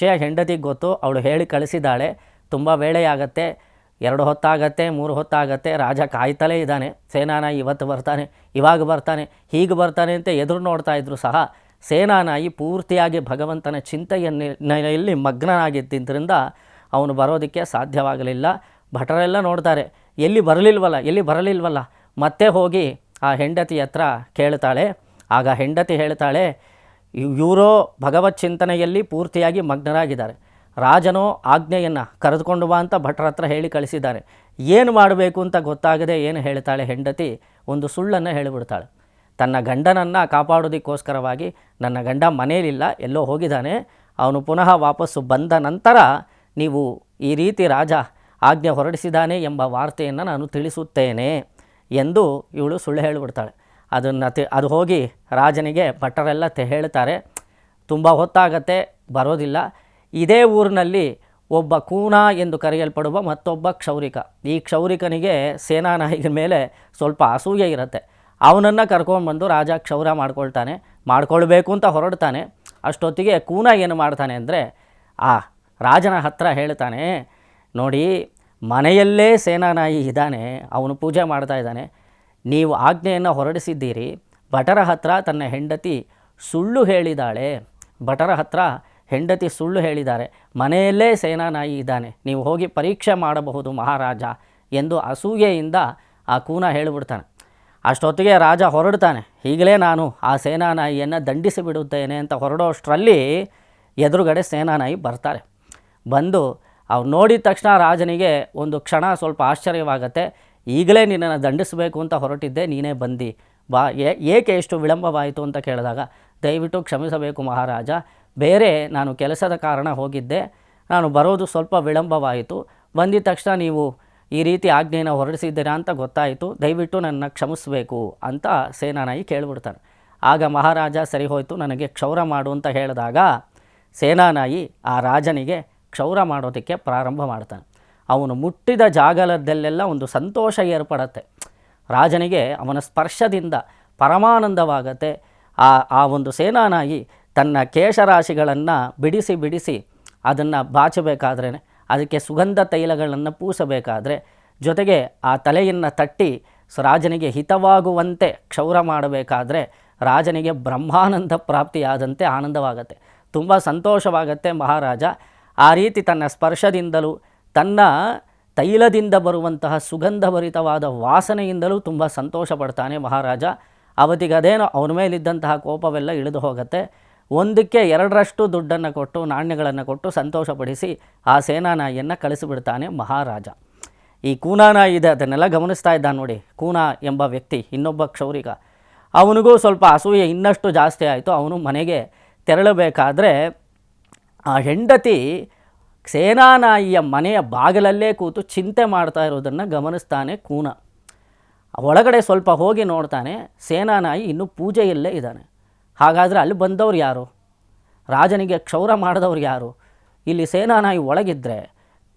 ವಿಷಯ ಹೆಂಡತಿಗೆ ಗೊತ್ತು, ಅವಳು ಹೇಳಿ ಕಳಿಸಿದ್ದಾಳೆ. ತುಂಬ ವೇಳೆಯಾಗತ್ತೆ, ಎರಡು ಹೊತ್ತಾಗತ್ತೆ, ಮೂರು ಹೊತ್ತಾಗತ್ತೆ, ರಾಜ ಕಾಯ್ತಲೇ ಇದ್ದಾನೆ. ಸೇನಾನಾಯಿ ಇವತ್ತು ಬರ್ತಾನೆ, ಇವಾಗ ಬರ್ತಾನೆ, ಹೀಗೆ ಬರ್ತಾನೆ ಅಂತ ಎದುರು ನೋಡ್ತಾ ಇದ್ರು ಸಹ. ಸೇನಾನಾಯಿ ಪೂರ್ತಿಯಾಗಿ ಭಗವಂತನ ಚಿಂತೆಯಲ್ಲಿ ಮಗ್ನನಾಗಿದ್ದರಿಂದ ಅವನು ಬರೋದಕ್ಕೆ ಸಾಧ್ಯವಾಗಲಿಲ್ಲ. ಭಟರೆಲ್ಲ ನೋಡ್ತಾರೆ, ಎಲ್ಲಿ ಬರಲಿಲ್ವಲ್ಲ ಎಲ್ಲಿ ಬರಲಿಲ್ವಲ್ಲ? ಮತ್ತೆ ಹೋಗಿ ಆ ಹೆಂಡತಿ ಹತ್ರ ಕೇಳ್ತಾಳೆ. ಆಗ ಹೆಂಡತಿ ಹೇಳ್ತಾಳೆ ಇವರೋ ಭಗವತ್ ಚಿಂತನೆಯಲ್ಲಿ ಪೂರ್ತಿಯಾಗಿ ಮಗ್ನರಾಗಿದ್ದಾರೆ. ರಾಜನೋ ಆಜ್ಞೆಯನ್ನು ಕರೆದುಕೊಂಡು ಬಾ ಅಂತ ಭಟ್ರ ಹತ್ರ ಹೇಳಿ ಕಳಿಸಿದ್ದಾರೆ. ಏನು ಮಾಡಬೇಕು ಅಂತ ಗೊತ್ತಾಗದೆ ಏನು ಹೇಳ್ತಾಳೆ ಹೆಂಡತಿ? ಒಂದು ಸುಳ್ಳನ್ನು ಹೇಳಿಬಿಡ್ತಾಳೆ. ತನ್ನ ಗಂಡನನ್ನು ಕಾಪಾಡೋದಕ್ಕೋಸ್ಕರವಾಗಿ ನನ್ನ ಗಂಡ ಮನೆಯಲ್ಲಿಲ್ಲ ಎಲ್ಲೋ ಹೋಗಿದ್ದಾನೆ. ಅವನು ಪುನಃ ವಾಪಸ್ಸು ಬಂದ ನಂತರ ನೀವು ಈ ರೀತಿ ರಾಜ ಆಜ್ಞೆ ಹೊರಡಿಸಿದ್ದಾನೆ ಎಂಬ ವಾರ್ತೆಯನ್ನು ನಾನು ತಿಳಿಸುತ್ತೇನೆ ಎಂದು ಇವಳು ಸುಳ್ಳು ಹೇಳಿಬಿಡ್ತಾಳೆ. ಅದನ್ನು ತಿ, ಅದು ಹೋಗಿ ರಾಜನಿಗೆ ಭಟ್ಟರೆಲ್ಲ ತೆ, ಹೇಳ್ತಾರೆ, ತುಂಬ ಹೊತ್ತಾಗತ್ತೆ, ಬರೋದಿಲ್ಲ. ಇದೇ ಊರಿನಲ್ಲಿ ಒಬ್ಬ ಕೂನ ಎಂದು ಕರೆಯಲ್ಪಡುವ ಮತ್ತೊಬ್ಬ ಕ್ಷೌರಿಕ. ಈ ಕ್ಷೌರಿಕನಿಗೆ ಸೇನಾನಾಯಕನ ಮೇಲೆ ಸ್ವಲ್ಪ ಅಸೂಯೆ ಇರುತ್ತೆ. ಅವನನ್ನು ಕರ್ಕೊಂಡ್ಬಂದು ರಾಜ ಕ್ಷೌರ ಮಾಡ್ಕೊಳ್ತಾನೆ, ಮಾಡ್ಕೊಳ್ಬೇಕು ಅಂತ ಹೊರಡ್ತಾನೆ. ಅಷ್ಟೊತ್ತಿಗೆ ಕೂನ ಏನು ಮಾಡ್ತಾನೆ ಅಂದರೆ, ಆ ರಾಜನ ಹತ್ರ ಹೇಳ್ತಾನೆ, ನೋಡಿ, ಮನೆಯಲ್ಲೇ ಸೇನಾನಾಯಿ ಇದ್ದಾನೆ, ಅವನು ಪೂಜೆ ಮಾಡ್ತಾ ಇದ್ದಾನೆ ನೀವು ಆಜ್ಞೆಯನ್ನು ಹೊರಡಿಸಿದ್ದೀರಿ. ಭಟರ ಹತ್ರ ತನ್ನ ಹೆಂಡತಿ ಸುಳ್ಳು ಹೇಳಿದಾಳೆ. ಭಟರ ಹತ್ರ ಹೆಂಡತಿ ಸುಳ್ಳು ಹೇಳಿದ್ದಾರೆ. ಮನೆಯಲ್ಲೇ ಸೇನಾನಾಯಿ ಇದ್ದಾನೆ. ನೀವು ಹೋಗಿ ಪರೀಕ್ಷೆ ಮಾಡಬಹುದು ಮಹಾರಾಜ ಎಂದು ಅಸೂಯೆಯಿಂದ ಆ ಕೂನ ಹೇಳಿಬಿಡ್ತಾನೆ. ಅಷ್ಟೊತ್ತಿಗೆ ರಾಜ ಹೊರಡ್ತಾನೆ. ಈಗಲೇ ನಾನು ಆ ಸೇನಾನಾಯಿಯನ್ನು ದಂಡಿಸಿ ಬಿಡುತ್ತೇನೆ ಅಂತ ಹೊರಡೋಷ್ಟರಲ್ಲಿ ಎದುರುಗಡೆ ಸೇನಾನಾಯಿ ಬರ್ತಾರೆ. ಬಂದು ಅವ್ರು ನೋಡಿದ ತಕ್ಷಣ ರಾಜನಿಗೆ ಒಂದು ಕ್ಷಣ ಸ್ವಲ್ಪ ಆಶ್ಚರ್ಯವಾಗತ್ತೆ. ಈಗಲೇ ನಿನ್ನನ್ನು ದಂಡಿಸಬೇಕು ಅಂತ ಹೊರಟಿದ್ದೆ ನೀನೇ ಬಂದು. ಬಾ ಏಕೆ ಎಷ್ಟು ವಿಳಂಬವಾಯಿತು ಅಂತ ಕೇಳಿದಾಗ, ದಯವಿಟ್ಟು ಕ್ಷಮಿಸಬೇಕು ಮಹಾರಾಜ. ಬೇರೆ ನಾನು ಕೆಲಸದ ಕಾರಣ ಹೋಗಿದ್ದೆ. ನಾನು ಬರೋದು ಸ್ವಲ್ಪ ವಿಳಂಬವಾಯಿತು. ಬಂದಿದ ತಕ್ಷಣ ನೀವು ಈ ರೀತಿ ಆಜ್ಞೆಯನ್ನು ಹೊರಡಿಸಿದ್ದೀರಾ ಅಂತ ಗೊತ್ತಾಯಿತು. ದಯವಿಟ್ಟು ನನ್ನ ಕ್ಷಮಿಸಬೇಕು ಅಂತ ಸೇನಾನಾಯಿ ಕೇಳಿಬಿಡ್ತಾನೆ. ಆಗ ಮಹಾರಾಜ, ಸರಿ ಹೋಯಿತು, ನನಗೆ ಕ್ಷೌರ ಮಾಡು ಅಂತ ಹೇಳಿದಾಗ ಸೇನಾನಾಯಿ ಆ ರಾಜನಿಗೆ ಕ್ಷೌರ ಮಾಡೋದಕ್ಕೆ ಪ್ರಾರಂಭ ಮಾಡ್ತಾನೆ. ಅವನು ಮುಟ್ಟಿದ ಜಾಗಲದಲ್ಲೆಲ್ಲ ಒಂದು ಸಂತೋಷ ಏರ್ಪಡತ್ತೆ. ರಾಜನಿಗೆ ಅವನ ಸ್ಪರ್ಶದಿಂದ ಪರಮಾನಂದವಾಗತ್ತೆ. ಆ ಆ ಒಂದು ಸೇನಾನಾಗಿ ತನ್ನ ಕೇಶರಾಶಿಗಳನ್ನು ಬಿಡಿಸಿ ಬಿಡಿಸಿ ಅದನ್ನು ಬಾಚಬೇಕಾದ್ರೆ ಅದಕ್ಕೆ ಸುಗಂಧ ತೈಲಗಳನ್ನು ಪೂಸಬೇಕಾದರೆ, ಜೊತೆಗೆ ಆ ತಲೆಯನ್ನು ತಟ್ಟಿ ರಾಜನಿಗೆ ಹಿತವಾಗುವಂತೆ ಕ್ಷೌರ ಮಾಡಬೇಕಾದ್ರೆ ರಾಜನಿಗೆ ಬ್ರಹ್ಮಾನಂದ ಪ್ರಾಪ್ತಿಯಾದಂತೆ ಆನಂದವಾಗತ್ತೆ. ತುಂಬ ಸಂತೋಷವಾಗತ್ತೆ ಮಹಾರಾಜ. ಆ ರೀತಿ ತನ್ನ ಸ್ಪರ್ಶದಿಂದಲೂ ತನ್ನ ತೈಲದಿಂದ ಬರುವಂತಹ ಸುಗಂಧಭರಿತವಾದ ವಾಸನೆಯಿಂದಲೂ ತುಂಬ ಸಂತೋಷ ಪಡ್ತಾನೆ ಮಹಾರಾಜ. ಅವತ್ತಿಗೆ ಅದೇನೋ ಅವನ ಮೇಲಿದ್ದಂತಹ ಕೋಪವೆಲ್ಲ ಇಳಿದು ಹೋಗುತ್ತೆ. ಒಂದಕ್ಕೆ ಎರಡರಷ್ಟು ದುಡ್ಡನ್ನು ಕೊಟ್ಟು, ನಾಣ್ಯಗಳನ್ನು ಕೊಟ್ಟು ಸಂತೋಷಪಡಿಸಿ ಆ ಸೇನಾನಾಯಿಯನ್ನು ಕಳಿಸಿಬಿಡ್ತಾನೆ ಮಹಾರಾಜ. ಈ ಕೂನಾನಾಯಿ ಇದೆ, ಅದನ್ನೆಲ್ಲ ಗಮನಿಸ್ತಾ ಇದ್ದಾನೆ ನೋಡಿ. ಕೂನಾ ಎಂಬ ವ್ಯಕ್ತಿ, ಇನ್ನೊಬ್ಬ ಕ್ಷೌರಿಕ. ಅವನಿಗೂ ಸ್ವಲ್ಪ ಅಸೂಯೆ ಇನ್ನಷ್ಟು ಜಾಸ್ತಿ ಆಯಿತು. ಅವನು ಮನೆಗೆ ತೆರಳಬೇಕಾದ್ರೆ ಆ ಹೆಂಡತಿ ಸೇನಾನಾಯಿಯ ಮನೆಯ ಬಾಗಿಲಲ್ಲೇ ಕೂತು ಚಿಂತೆ ಮಾಡ್ತಾ ಇರೋದನ್ನು ಗಮನಿಸ್ತಾನೆ ಕೂನ. ಒಳಗಡೆ ಸ್ವಲ್ಪ ಹೋಗಿ ನೋಡ್ತಾನೆ, ಸೇನಾನಾಯಿ ಇನ್ನೂ ಪೂಜೆಯಲ್ಲೇ ಇದ್ದಾನೆ. ಹಾಗಾದರೆ ಅಲ್ಲಿ ಬಂದವ್ರು ಯಾರು? ರಾಜನಿಗೆ ಕ್ಷೌರ ಮಾಡಿದವ್ರು ಯಾರು? ಇಲ್ಲಿ ಸೇನಾನಾಯಿ ಒಳಗಿದ್ದರೆ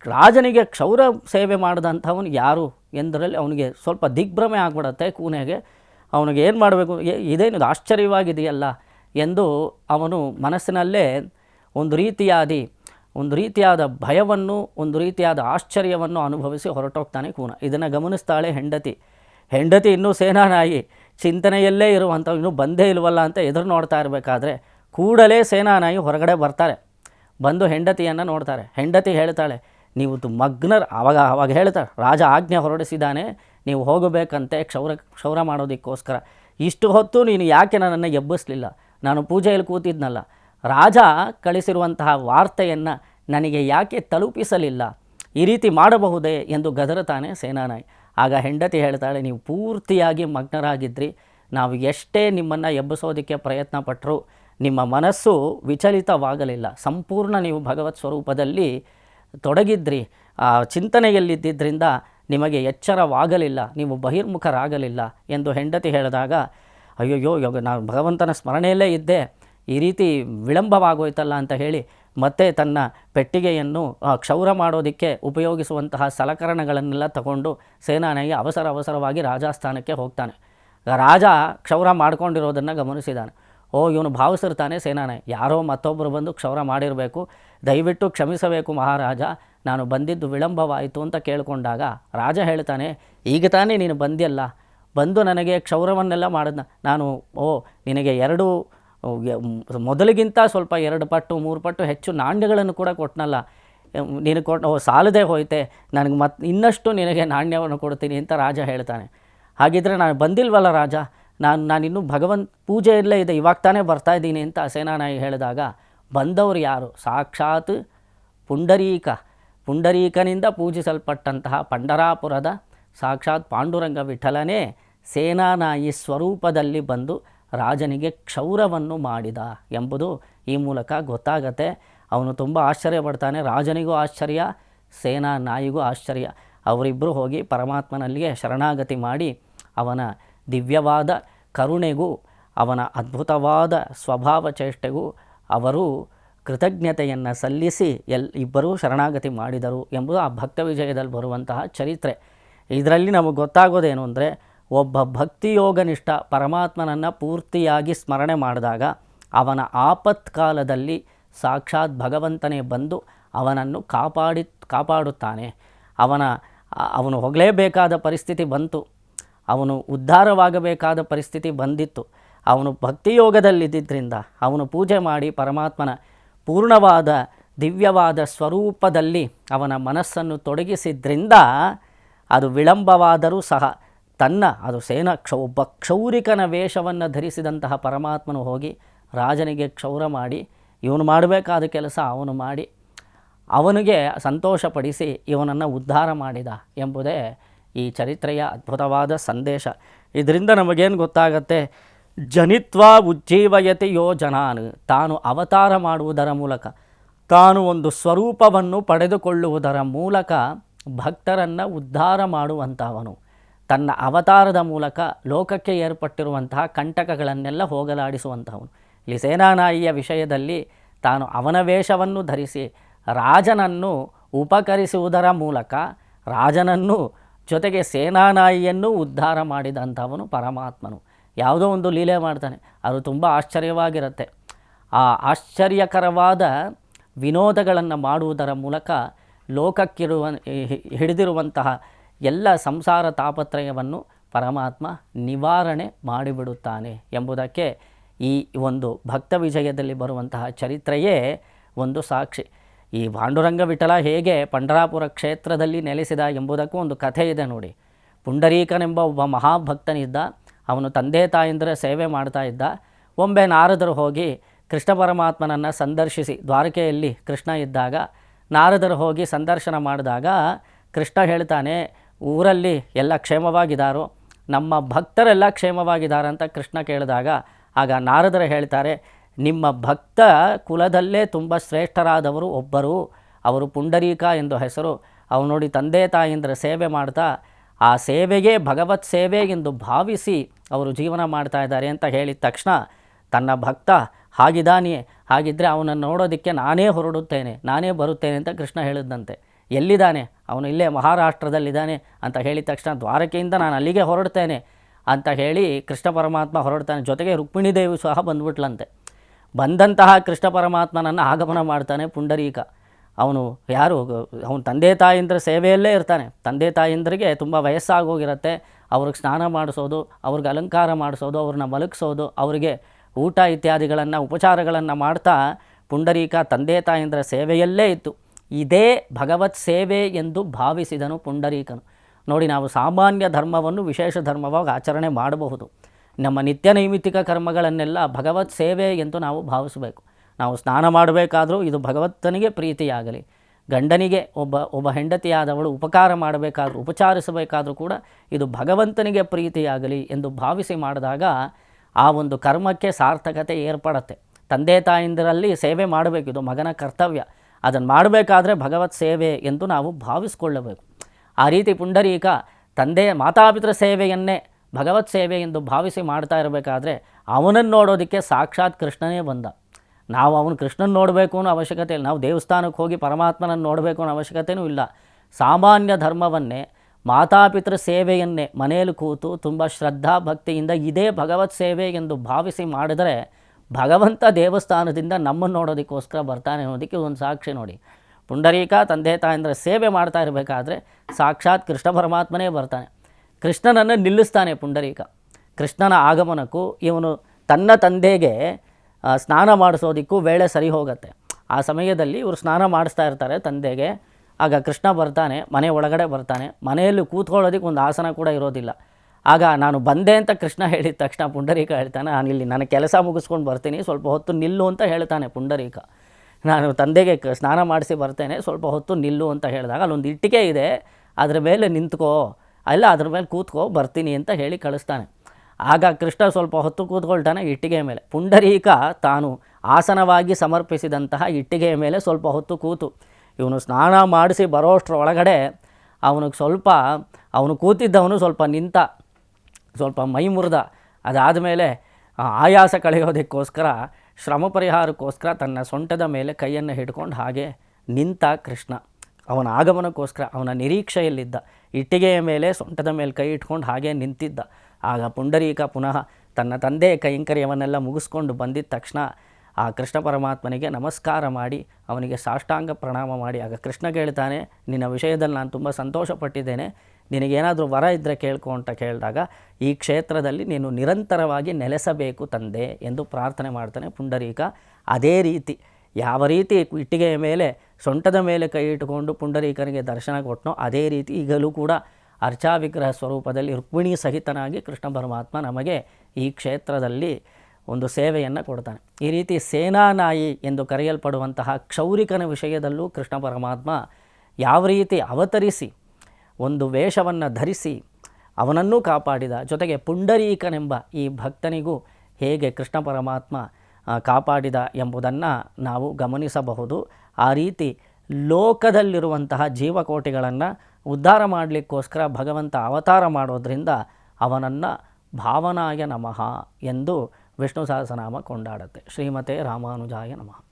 ರಾಜನಿಗೆ ಕ್ಷೌರ ಸೇವೆ ಮಾಡಿದಂಥವನು ಯಾರು ಎಂದರಲ್ಲಿ ಅವನಿಗೆ ಸ್ವಲ್ಪ ದಿಗ್ಭ್ರಮೆ ಆಗ್ಬಿಡತ್ತೆ ಕೂನೆಗೆ. ಅವನಿಗೆ ಏನು ಮಾಡಬೇಕು? ಇದೇನು ಆಶ್ಚರ್ಯವಾಗಿದೆಯಲ್ಲ ಎಂದು ಅವನು ಮನಸ್ಸಿನಲ್ಲೇ ಒಂದು ರೀತಿಯಾದಿ ಒಂದು ರೀತಿಯಾದ ಭಯವನ್ನು, ಒಂದು ರೀತಿಯಾದ ಆಶ್ಚರ್ಯವನ್ನು ಅನುಭವಿಸಿ ಹೊರಟೋಗ್ತಾನೆ ಕೂನ. ಇದನ್ನು ಗಮನಿಸ್ತಾಳೆ ಹೆಂಡತಿ. ಹೆಂಡತಿ ಇನ್ನೂ ಸೇನಾನಾಯಿ, ಚಿಂತನೆಯಲ್ಲೇ ಇರುವಂಥ ಇನ್ನೂ ಬಂದೇ ಇಲ್ವಲ್ಲ ಅಂತ ಎದುರು ನೋಡ್ತಾ ಇರಬೇಕಾದ್ರೆ ಕೂಡಲೇ ಸೇನಾನಾಯಿ ಹೊರಗಡೆ ಬರ್ತಾರೆ. ಬಂದು ಹೆಂಡತಿಯನ್ನು ನೋಡ್ತಾರೆ. ಹೆಂಡತಿ ಹೇಳ್ತಾಳೆ, ನೀವು ಮಗ್ನರ್ ಆವಾಗ ಆವಾಗ ಹೇಳ್ತಾರೆ ರಾಜ ಆಜ್ಞೆ ಹೊರಡಿಸಿದ್ದಾನೆ, ನೀವು ಹೋಗಬೇಕಂತೆ ಕ್ಷೌರ ಕ್ಷೌರ ಮಾಡೋದಕ್ಕೋಸ್ಕರ. ಇಷ್ಟು ಹೊತ್ತು ನೀನು ಯಾಕೆ ನನ್ನನ್ನು ಎಬ್ಬಿಸ್ಲಿಲ್ಲ? ನಾನು ಪೂಜೆಯಲ್ಲಿ ಕೂತಿದ್ನಲ್ಲ. ರಾಜ ಕಳಿಸಿರುವಂತಹ ವಾರ್ತೆಯನ್ನು ನನಗೆ ಯಾಕೆ ತಲುಪಿಸಲಿಲ್ಲ? ಈ ರೀತಿ ಮಾಡಬಹುದೇ ಎಂದು ಗದರತಾನೆ ಸೇನಾನಾಯಿ. ಆಗ ಹೆಂಡತಿ ಹೇಳ್ತಾಳೆ, ನೀವು ಪೂರ್ತಿಯಾಗಿ ಮಗ್ನರಾಗಿದ್ರಿ. ನಾವು ಎಷ್ಟೇ ನಿಮ್ಮನ್ನು ಎಬ್ಬಿಸೋದಕ್ಕೆ ಪ್ರಯತ್ನ ಪಟ್ಟರು ನಿಮ್ಮ ಮನಸ್ಸು ವಿಚಲಿತವಾಗಲಿಲ್ಲ. ಸಂಪೂರ್ಣ ನೀವು ಭಗವತ್ ಸ್ವರೂಪದಲ್ಲಿ ತೊಡಗಿದ್ರಿ. ಆ ಚಿಂತನೆಯಲ್ಲಿದ್ದರಿಂದ ನಿಮಗೆ ಎಚ್ಚರವಾಗಲಿಲ್ಲ. ನೀವು ಬಹಿರ್ಮುಖರಾಗಲಿಲ್ಲ. ಎಂದು ಹೆಂಡತಿ ಹೇಳಿದಾಗ, ಅಯ್ಯೋಯ್ಯೋ, ಯೋಗ ನಾನು ಭಗವಂತನ ಸ್ಮರಣೆಯಲ್ಲೇ ಇದ್ದೆ. ಈ ರೀತಿ ವಿಳಂಬವಾಗೋಯ್ತಲ್ಲ ಅಂತ ಹೇಳಿ ಮತ್ತೆ ತನ್ನ ಪೆಟ್ಟಿಗೆಯನ್ನು ಕ್ಷೌರ ಮಾಡೋದಕ್ಕೆ ಉಪಯೋಗಿಸುವಂತಹ ಸಲಕರಣೆಗಳನ್ನೆಲ್ಲ ತಗೊಂಡು ಸೇನಾನಾಯಿ ಅವಸರ ಅವಸರವಾಗಿ ರಾಜಸ್ಥಾನಕ್ಕೆ ಹೋಗ್ತಾನೆ. ರಾಜ ಕ್ಷೌರ ಮಾಡ್ಕೊಂಡಿರೋದನ್ನು ಗಮನಿಸಿದ್ದಾನೆ ಓ, ಇವನು ಭಾವಿಸಿರ್ತಾನೆ ಸೇನಾನೆ. ಯಾರೋ ಮತ್ತೊಬ್ಬರು ಬಂದು ಕ್ಷೌರ ಮಾಡಿರಬೇಕು. ದಯವಿಟ್ಟು ಕ್ಷಮಿಸಬೇಕು ಮಹಾರಾಜ. ನಾನು ಬಂದಿದ್ದು ವಿಳಂಬವಾಯಿತು ಅಂತ ಕೇಳಿಕೊಂಡಾಗ ರಾಜ ಹೇಳ್ತಾನೆ, ಈಗ ತಾನೇ ನೀನು ಬಂದಿಯಲ್ಲ? ಬಂದು ನನಗೆ ಕ್ಷೌರವನ್ನೆಲ್ಲ ಮಾಡಿದ್ನ. ನಾನು, ಓ, ನಿನಗೆ ಎರಡು ಮೊದಲಿಗಿಂತ ಸ್ವಲ್ಪ ಎರಡು ಪಟ್ಟು, ಮೂರು ಪಟ್ಟು ಹೆಚ್ಚು ನಾಣ್ಯಗಳನ್ನು ಕೂಡ ಕೊಟ್ಟನಲ್ಲ ನೀನು ಕೊಟ್ಟು ಸಾಲದೇ ಹೋಯ್ತೆ. ನನಗೆ ಮತ್ತೆ ಇನ್ನಷ್ಟು ನಿನಗೆ ನಾಣ್ಯವನ್ನು ಕೊಡ್ತೀನಿ ಅಂತ ರಾಜ ಹೇಳ್ತಾನೆ. ಹಾಗಿದ್ರೆ ನಾನು ಬಂದಿಲ್ವಲ್ಲ ರಾಜ? ನಾನು, ನಾನಿನ್ನೂ ಭಗವಂತ ಪೂಜೆಯಲ್ಲೇ ಇದೆ, ಇವಾಗ ತಾನೇ ಬರ್ತಾ ಇದ್ದೀನಿ ಅಂತ ಸೇನಾನಾಯಿ ಹೇಳಿದಾಗ, ಬಂದವರು ಯಾರು? ಸಾಕ್ಷಾತ್ ಪುಂಡರೀಕ. ಪುಂಡರೀಕನಿಂದ ಪೂಜಿಸಲ್ಪಟ್ಟಂತಹ ಪಂಡರಾಪುರದ ಸಾಕ್ಷಾತ್ ಪಾಂಡುರಂಗ ವಿಠಲನೇ ಸೇನಾನಾಯಿ ಸ್ವರೂಪದಲ್ಲಿ ಬಂದು ರಾಜನಿಗೆ ಕ್ಷೌರವನ್ನು ಮಾಡಿದ ಎಂಬುದು ಈ ಮೂಲಕ ಗೊತ್ತಾಗತ್ತೆ. ಅವನು ತುಂಬ ಆಶ್ಚರ್ಯ ಪಡ್ತಾನೆ ರಾಜನಿಗೂ ಆಶ್ಚರ್ಯ, ಸೇನಾ ನಾಯಿಗೂ ಆಶ್ಚರ್ಯ. ಅವರಿಬ್ಬರು ಹೋಗಿ ಪರಮಾತ್ಮನಲ್ಲಿಗೆ ಶರಣಾಗತಿ ಮಾಡಿ ಅವನ ದಿವ್ಯವಾದ ಕರುಣೆಗೂ, ಅವನ ಅದ್ಭುತವಾದ ಸ್ವಭಾವ ಚೇಷ್ಟೆಗೂ ಅವರು ಕೃತಜ್ಞತೆಯನ್ನು ಸಲ್ಲಿಸಿ ಎಲ್ ಇಬ್ಬರೂ ಶರಣಾಗತಿ ಮಾಡಿದರು ಎಂಬುದು ಆ ಭಕ್ತ ವಿಜಯದಲ್ಲಿ ಬರುವಂತಹ ಚರಿತ್ರೆ. ಇದರಲ್ಲಿ ನಮಗೆ ಗೊತ್ತಾಗೋದೇನು ಅಂದರೆ ಒಬ್ಬ ಭಕ್ತಿಯೋಗನಿಷ್ಠ ಪರಮಾತ್ಮನನ್ನು ಪೂರ್ತಿಯಾಗಿ ಸ್ಮರಣೆ ಮಾಡಿದಾಗ ಅವನ ಆಪತ್ಕಾಲದಲ್ಲಿ ಸಾಕ್ಷಾತ್ ಭಗವಂತನೇ ಬಂದು ಅವನನ್ನು ಕಾಪಾಡಿ, ಕಾಪಾಡುತ್ತಾನೆ. ಅವನ, ಅವನು ಹೊಗಳೇಬೇಕಾದ ಪರಿಸ್ಥಿತಿ ಬಂತು. ಅವನು ಉದ್ಧಾರವಾಗಬೇಕಾದ ಪರಿಸ್ಥಿತಿ ಬಂದಿತ್ತು. ಅವನು ಭಕ್ತಿಯೋಗದಲ್ಲಿದ್ದರಿಂದ ಅವನು ಪೂಜೆ ಮಾಡಿ ಪರಮಾತ್ಮನ ಪೂರ್ಣವಾದ, ದಿವ್ಯವಾದ ಸ್ವರೂಪದಲ್ಲಿ ಅವನ ಮನಸ್ಸನ್ನು ತೊಡಗಿಸಿದ್ರಿಂದ ಅದು ವಿಳಂಬವಾದರೂ ಸಹ ತನ್ನ, ಅದು ಸೇನಾ ಕ್ಷ, ಒಬ್ಬ ಕ್ಷೌರಿಕನ ವೇಷವನ್ನು ಧರಿಸಿದಂತಹ ಪರಮಾತ್ಮನು ಹೋಗಿ ರಾಜನಿಗೆ ಕ್ಷೌರ ಮಾಡಿ, ಇವನು ಮಾಡಬೇಕಾದ ಕೆಲಸ ಅವನು ಮಾಡಿ, ಅವನಿಗೆ ಸಂತೋಷಪಡಿಸಿ ಇವನನ್ನು ಉದ್ಧಾರ ಮಾಡಿದ ಎಂಬುದೇ ಈ ಚರಿತ್ರೆಯ ಅದ್ಭುತವಾದ ಸಂದೇಶ. ಇದರಿಂದ ನಮಗೇನು ಗೊತ್ತಾಗತ್ತೆ? ಜನಿತ್ವ ಉಜ್ಜೀವಯತೆ ಯೋ ಜನಾನ್ ತಾನು ಅವತಾರ ಮಾಡುವುದರ ಮೂಲಕ, ತಾನು ಒಂದು ಸ್ವರೂಪವನ್ನು ಪಡೆದುಕೊಳ್ಳುವುದರ ಮೂಲಕ ಭಕ್ತರನ್ನು ಉದ್ಧಾರ ಮಾಡುವಂಥವನು ತನ್ನ ಅವತಾರದ ಮೂಲಕ ಲೋಕಕ್ಕೆ ಏರ್ಪಟ್ಟಿರುವಂತಹ ಕಂಟಕಗಳನ್ನೆಲ್ಲ ಹೋಗಲಾಡಿಸುವಂಥವನು ಇಲ್ಲಿ ಸೇನಾನಾಯಿಯ ವಿಷಯದಲ್ಲಿ ತಾನು ಅವನ ವೇಷವನ್ನು ಧರಿಸಿ ರಾಜನನ್ನು ಉಪಕರಿಸುವುದರ ಮೂಲಕ ರಾಜನನ್ನು ಜೊತೆಗೆ ಸೇನಾನಾಯಿಯನ್ನು ಉದ್ಧಾರ ಮಾಡಿದಂಥವನು ಪರಮಾತ್ಮನು. ಯಾವುದೋ ಒಂದು ಲೀಲೆ ಮಾಡ್ತಾನೆ. ಅದು ತುಂಬ ಆಶ್ಚರ್ಯವಾಗಿರುತ್ತೆ. ಆ ಆಶ್ಚರ್ಯಕರವಾದ ವಿನೋದಗಳನ್ನು ಮಾಡುವುದರ ಮೂಲಕ ಲೋಕಕ್ಕಿರುವ ಹಿಡಿದಿರುವಂತಹ ಎಲ್ಲ ಸಂಸಾರ ತಾಪತ್ರಯವನ್ನು ಪರಮಾತ್ಮ ನಿವಾರಣೆ ಮಾಡಿಬಿಡುತ್ತಾನೆ ಎಂಬುದಕ್ಕೆ ಈ ಒಂದು ಭಕ್ತ ವಿಜಯದಲ್ಲಿ ಬರುವಂತಹ ಚರಿತ್ರೆಯೇ ಒಂದು ಸಾಕ್ಷಿ. ಈ ಪಾಂಡುರಂಗ ವಿಠಲ ಹೇಗೆ ಪಂಡರಾಪುರ ಕ್ಷೇತ್ರದಲ್ಲಿ ನೆಲೆಸಿದ ಎಂಬುದಕ್ಕೂ ಒಂದು ಕಥೆ ಇದೆ ನೋಡಿ. ಪುಂಡರೀಕನೆಂಬ ಒಬ್ಬ ಮಹಾಭಕ್ತನಿದ್ದ, ಅವನು ತಂದೆ ತಾಯಂದಿರ ಸೇವೆ ಮಾಡ್ತಾ ಇದ್ದ. ಒಮ್ಮೆ ನಾರದರು ಹೋಗಿ ಕೃಷ್ಣ ಪರಮಾತ್ಮನನ್ನು ಸಂದರ್ಶಿಸಿ ದ್ವಾರಕೆಯಲ್ಲಿ ಕೃಷ್ಣ ಇದ್ದಾಗ, ನಾರದರು ಹೋಗಿ ಸಂದರ್ಶನ ಮಾಡಿದಾಗ ಕೃಷ್ಣ ಹೇಳ್ತಾನೆ ಊರಲ್ಲಿ ಎಲ್ಲ ಕ್ಷೇಮವಾಗಿದ್ದಾರೋ ನಮ್ಮ ಭಕ್ತರೆಲ್ಲ ಕ್ಷೇಮವಾಗಿದ್ದಾರೆ ಅಂತ ಕೃಷ್ಣ ಕೇಳಿದಾಗ, ಆಗ ನಾರದರು ಹೇಳ್ತಾರೆ, ನಿಮ್ಮ ಭಕ್ತ ಕುಲದಲ್ಲೇ ತುಂಬ ಶ್ರೇಷ್ಠರಾದವರು ಒಬ್ಬರು, ಅವರು ಪುಂಡರೀಕ ಎಂದು ಹೆಸರು ಅವರು ನೋಡಿ ತಂದೆ ತಾಯಿಂದ್ರ ಸೇವೆ ಮಾಡ್ತಾ, ಆ ಸೇವೆಗೆ ಭಗವತ್ ಸೇವೆ ಎಂದು ಭಾವಿಸಿ ಅವರು ಜೀವನ ಮಾಡ್ತಾ ಇದ್ದಾರೆ ಅಂತ ಹೇಳಿದ ತಕ್ಷಣ, ತನ್ನ ಭಕ್ತ ಹಾಗಿದ್ದಾನೆ ಹಾಗಿದ್ದರೆ ಅವನನ್ನು ನೋಡೋದಕ್ಕೆ ನಾನೇ ಹೊರಡುತ್ತೇನೆ, ನಾನೇ ಬರುತ್ತೇನೆ ಅಂತ ಕೃಷ್ಣ ಹೇಳಿದ್ದಂತೆ ಎಲ್ಲಿದ್ದಾನೆ? ಅವನು ಇಲ್ಲೇ ಮಹಾರಾಷ್ಟ್ರದಲ್ಲಿದ್ದಾನೆ ಅಂತ ಹೇಳಿದ ತಕ್ಷಣ ದ್ವಾರಕೆಯಿಂದ ನಾನು ಅಲ್ಲಿಗೆ ಹೊರಡ್ತೇನೆ ಅಂತ ಹೇಳಿ ಕೃಷ್ಣ ಪರಮಾತ್ಮ ಹೊರಡ್ತಾನೆ. ಜೊತೆಗೆ ರುಕ್ಮಿಣಿ ದೇವಿ ಸಹ ಬಂದ್ಬಿಟ್ಲಂತೆ. ಬಂದಂತಹ ಕೃಷ್ಣ ಪರಮಾತ್ಮನನ್ನು ಆಗಮನ ಮಾಡ್ತಾನೆ ಪುಂಡರೀಕ. ಅವನು ಯಾರು? ಅವನು ತಂದೆ ತಾಯಿಂದ್ರ ಸೇವೆಯಲ್ಲೇ ಇರ್ತಾನೆ. ತಂದೆ ತಾಯಿಂದ್ರಿಗೆ ತುಂಬ ವಯಸ್ಸಾಗೋಗಿರುತ್ತೆ. ಅವ್ರಿಗೆ ಸ್ನಾನ ಮಾಡಿಸೋದು, ಅವ್ರಿಗೆ ಅಲಂಕಾರ ಮಾಡಿಸೋದು, ಅವ್ರನ್ನ ಮಲಗಿಸೋದು, ಅವರಿಗೆ ಊಟ ಇತ್ಯಾದಿಗಳನ್ನು, ಉಪಚಾರಗಳನ್ನು ಮಾಡ್ತಾ ಪುಂಡರೀಕ ತಂದೆ ತಾಯಿಂದ್ರ ಸೇವೆಯಲ್ಲೇ ಇತ್ತು. ಇದೇ ಭಗವತ್ ಸೇವೆ ಎಂದು ಭಾವಿಸಿದನು ಪುಂಡರೀಕನು. ನೋಡಿ, ನಾವು ಸಾಮಾನ್ಯ ಧರ್ಮವನ್ನು ವಿಶೇಷ ಧರ್ಮವಾಗಿ ಆಚರಣೆ ಮಾಡಬಹುದು. ನಮ್ಮ ನಿತ್ಯ ನೈಮಿತ್ತಿಕ ಕರ್ಮಗಳನ್ನೆಲ್ಲ ಭಗವತ್ ಸೇವೆ ಎಂದು ನಾವು ಭಾವಿಸಬೇಕು. ನಾವು ಸ್ನಾನ ಮಾಡಬೇಕಾದರೂ ಇದು ಭಗವಂತನಿಗೆ ಪ್ರೀತಿಯಾಗಲಿ. ಗಂಡನಿಗೆ ಒಬ್ಬ ಒಬ್ಬ ಹೆಂಡತಿಯಾದವಳು ಉಪಕಾರ ಮಾಡಬೇಕಾದ್ರೂ, ಉಪಚಾರಿಸಬೇಕಾದರೂ ಕೂಡ ಇದು ಭಗವಂತನಿಗೆ ಪ್ರೀತಿಯಾಗಲಿ ಎಂದು ಭಾವಿಸಿ ಮಾಡಿದಾಗ ಆ ಒಂದು ಕರ್ಮಕ್ಕೆ ಸಾರ್ಥಕತೆ ಏರ್ಪಡತ್ತೆ. ತಂದೆ ತಾಯಿಂದರಲ್ಲಿ ಸೇವೆ ಮಾಡಬೇಕು. ಇದು ಮಗನ ಕರ್ತವ್ಯ. ಅದನ್ನು ಮಾಡಬೇಕಾದ್ರೆ ಭಗವತ್ ಸೇವೆ ಎಂದು ನಾವು ಭಾವಿಸ್ಕೊಳ್ಳಬೇಕು. ಆ ರೀತಿ ಪುಂಡರೀಕ ತಂದೆ ಮಾತಾಪಿತೃ ಸೇವೆಯನ್ನೇ ಭಗವತ್ ಸೇವೆ ಎಂದು ಭಾವಿಸಿ ಮಾಡ್ತಾ ಇರಬೇಕಾದ್ರೆ ಅವನನ್ನು ನೋಡೋದಕ್ಕೆ ಸಾಕ್ಷಾತ್ ಕೃಷ್ಣನೇ ಬಂದ. ನಾವು ಅವನು ಕೃಷ್ಣನ ನೋಡಬೇಕು ಅನ್ನೋ ಅವಶ್ಯಕತೆ ಇಲ್ಲ. ನಾವು ದೇವಸ್ಥಾನಕ್ಕೆ ಹೋಗಿ ಪರಮಾತ್ಮನನ್ನು ನೋಡಬೇಕು ಅನ್ನೋ ಅವಶ್ಯಕತೆಯೂ ಇಲ್ಲ. ಸಾಮಾನ್ಯ ಧರ್ಮವನ್ನೇ ಮಾತಾಪಿತೃ ಸೇವೆಯನ್ನೇ ಮನೆಯಲ್ಲಿ ಕೂತು ತುಂಬ ಶ್ರದ್ಧಾ ಭಕ್ತಿಯಿಂದ ಇದೇ ಭಗವತ್ ಸೇವೆ ಎಂದು ಭಾವಿಸಿ ಮಾಡಿದರೆ ಭಗವಂತ ದೇವಸ್ಥಾನದಿಂದ ನಮ್ಮನ್ನು ನೋಡೋದಕ್ಕೋಸ್ಕರ ಬರ್ತಾನೆ ಅನ್ನೋದಕ್ಕೆ ಒಂದು ಸಾಕ್ಷಿ ನೋಡಿ. ಪುಂಡರೀಕ ತಂದೆ ತಾಯಂದ್ರ ಸೇವೆ ಮಾಡ್ತಾ ಇರಬೇಕಾದ್ರೆ ಸಾಕ್ಷಾತ್ ಕೃಷ್ಣ ಪರಮಾತ್ಮನೇ ಬರ್ತಾನೆ. ಕೃಷ್ಣನನ್ನು ನಿಲ್ಲಿಸ್ತಾನೆ ಪುಂಡರೀಕ. ಕೃಷ್ಣನ ಆಗಮನಕ್ಕೂ ಇವನು ತನ್ನ ತಂದೆಗೆ ಸ್ನಾನ ಮಾಡಿಸೋದಕ್ಕೂ ವೇಳೆ ಸರಿ ಹೋಗುತ್ತೆ. ಆ ಸಮಯದಲ್ಲಿ ಇವರು ಸ್ನಾನ ಮಾಡಿಸ್ತಾ ಇರ್ತಾರೆ ತಂದೆಗೆ. ಆಗ ಕೃಷ್ಣ ಬರ್ತಾನೆ, ಮನೆ ಒಳಗಡೆ ಬರ್ತಾನೆ. ಮನೆಯಲ್ಲಿ ಕೂತ್ಕೊಳ್ಳೋದಕ್ಕೆ ಒಂದು ಆಸನ ಕೂಡ ಇರೋದಿಲ್ಲ. ಆಗ ನಾನು ಬಂದೆ ಅಂತ ಕೃಷ್ಣ ಹೇಳಿದ ತಕ್ಷಣ ಪುಂಡರೀಕ ಹೇಳ್ತಾನೆ, ನಾನು ಇಲ್ಲಿ ನನ್ನ ಕೆಲಸ ಮುಗಿಸ್ಕೊಂಡು ಬರ್ತೀನಿ, ಸ್ವಲ್ಪ ಹೊತ್ತು ನಿಲ್ಲು ಅಂತ ಹೇಳ್ತಾನೆ ಪುಂಡರೀಕ. ನಾನು ತಂದೆಗೆ ಸ್ನಾನ ಮಾಡಿಸಿ ಬರ್ತೇನೆ, ಸ್ವಲ್ಪ ಹೊತ್ತು ನಿಲ್ಲು ಅಂತ ಹೇಳಿದಾಗ ಅಲ್ಲೊಂದು ಇಟ್ಟಿಗೆ ಇದೆ, ಅದರ ಮೇಲೆ ನಿಂತ್ಕೋ, ಅಲ್ಲ ಅದ್ರ ಮೇಲೆ ಕೂತ್ಕೋ, ಬರ್ತೀನಿ ಅಂತ ಹೇಳಿ ಕಳಿಸ್ತಾನೆ. ಆಗ ಕೃಷ್ಣ ಸ್ವಲ್ಪ ಹೊತ್ತು ಕೂತ್ಕೊಳ್ತಾನೆ ಇಟ್ಟಿಗೆಯ ಮೇಲೆ. ಪುಂಡರೀಕ ತಾನು ಆಸನವಾಗಿ ಸಮರ್ಪಿಸಿದಂತಹ ಇಟ್ಟಿಗೆಯ ಮೇಲೆ ಸ್ವಲ್ಪ ಹೊತ್ತು ಕೂತು, ಇವನು ಸ್ನಾನ ಮಾಡಿಸಿ ಬರೋಷ್ಟ್ರ ಒಳಗಡೆ ಅವನಿಗೆ ಸ್ವಲ್ಪ, ಅವನು ಕೂತಿದ್ದವನು ಸ್ವಲ್ಪ ನಿಂತ ಸ್ವಲ್ಪ ಮೈ ಮುರಿದ ಅದಾದಮೇಲೆ ಆಯಾಸ ಕಳೆಯೋದಕ್ಕೋಸ್ಕರ, ಶ್ರಮ ಪರಿಹಾರಕ್ಕೋಸ್ಕರ ತನ್ನ ಸೊಂಟದ ಮೇಲೆ ಕೈಯನ್ನು ಹಿಡ್ಕೊಂಡು ಹಾಗೆ ನಿಂತ ಕೃಷ್ಣ. ಅವನ ಆಗಮನಕ್ಕೋಸ್ಕರ ಅವನ ನಿರೀಕ್ಷೆಯಲ್ಲಿದ್ದ ಇಟ್ಟಿಗೆಯ ಮೇಲೆ ಸೊಂಟದ ಮೇಲೆ ಕೈ ಇಟ್ಕೊಂಡು ಹಾಗೆ ನಿಂತಿದ್ದ. ಆಗ ಪುಂಡರೀಕ ಪುನಃ ತನ್ನ ತಂದೆಯ ಕೈಂಕರ್ಯವನ್ನೆಲ್ಲ ಮುಗಿಸ್ಕೊಂಡು ಬಂದಿದ್ದ ತಕ್ಷಣ, ಆ ಕೃಷ್ಣ ಪರಮಾತ್ಮನಿಗೆ ನಮಸ್ಕಾರ ಮಾಡಿ, ಅವನಿಗೆ ಸಾಷ್ಟಾಂಗ ಪ್ರಣಾಮ ಮಾಡಿ, ಆಗ ಕೃಷ್ಣ ಕೇಳ್ತಾನೆ, ನಿನ್ನ ವಿಷಯದಲ್ಲಿ ನಾನು ತುಂಬ ಸಂತೋಷಪಟ್ಟಿದ್ದೇನೆ ನಿನಗೇನಾದರೂ ವರ ಇದ್ದರೆ ಕೇಳ್ಕೊ ಅಂತ ಕೇಳಿದಾಗ, ಈ ಕ್ಷೇತ್ರದಲ್ಲಿ ನೀನು ನಿರಂತರವಾಗಿ ನೆಲೆಸಬೇಕು ತಂದೆ ಎಂದು ಪ್ರಾರ್ಥನೆ ಮಾಡ್ತಾನೆ ಪುಂಡರೀಕ. ಅದೇ ರೀತಿ, ಯಾವ ರೀತಿ ಇಟ್ಟಿಗೆಯ ಮೇಲೆ, ಸೊಂಟದ ಮೇಲೆ ಕೈ ಇಟ್ಟುಕೊಂಡು ಪುಂಡರೀಕನಿಗೆ ದರ್ಶನ ಕೊಟ್ಟನೋ ಅದೇ ರೀತಿ ಈಗಲೂ ಕೂಡ ಅರ್ಚಾ ವಿಗ್ರಹ ಸ್ವರೂಪದಲ್ಲಿ ರುಕ್ಮಿಣಿ ಸಹಿತನಾಗಿ ಕೃಷ್ಣ ಪರಮಾತ್ಮ ನಮಗೆ ಈ ಕ್ಷೇತ್ರದಲ್ಲಿ ಒಂದು ಸೇವೆಯನ್ನು ಕೊಡ್ತಾನೆ. ಈ ರೀತಿ ಸೇನಾನಾಯಿ ಎಂದು ಕರೆಯಲ್ಪಡುವಂತಹ ಕ್ಷೌರಿಕನ ವಿಷಯದಲ್ಲೂ ಕೃಷ್ಣ ಪರಮಾತ್ಮ ಯಾವ ರೀತಿ ಅವತರಿಸಿ ಒಂದು ವೇಷವನ್ನು ಧರಿಸಿ ಅವನನ್ನೂ ಕಾಪಾಡಿದ. ಜೊತೆಗೆ ಪುಂಡರೀಕನೆಂಬ ಈ ಭಕ್ತನಿಗೂ ಹೇಗೆ ಕೃಷ್ಣ ಪರಮಾತ್ಮ ಕಾಪಾಡಿದ ಎಂಬುದನ್ನು ನಾವು ಗಮನಿಸಬಹುದು. ಆ ರೀತಿ ಲೋಕದಲ್ಲಿರುವಂತಹ ಜೀವಕೋಟಿಗಳನ್ನು ಉದ್ಧಾರ ಮಾಡಲಿಕ್ಕೋಸ್ಕರ ಭಗವಂತ ಅವತಾರ ಮಾಡೋದ್ರಿಂದ ಅವನನ್ನು ಭಾವನಾಯ ನಮಃ ಎಂದು ವಿಷ್ಣು ಸಹಸ್ರನಾಮ ಕೊಂಡಾಡುತ್ತೆ. ಶ್ರೀಮತೆ ರಾಮಾನುಜಾಯ ನಮಃ.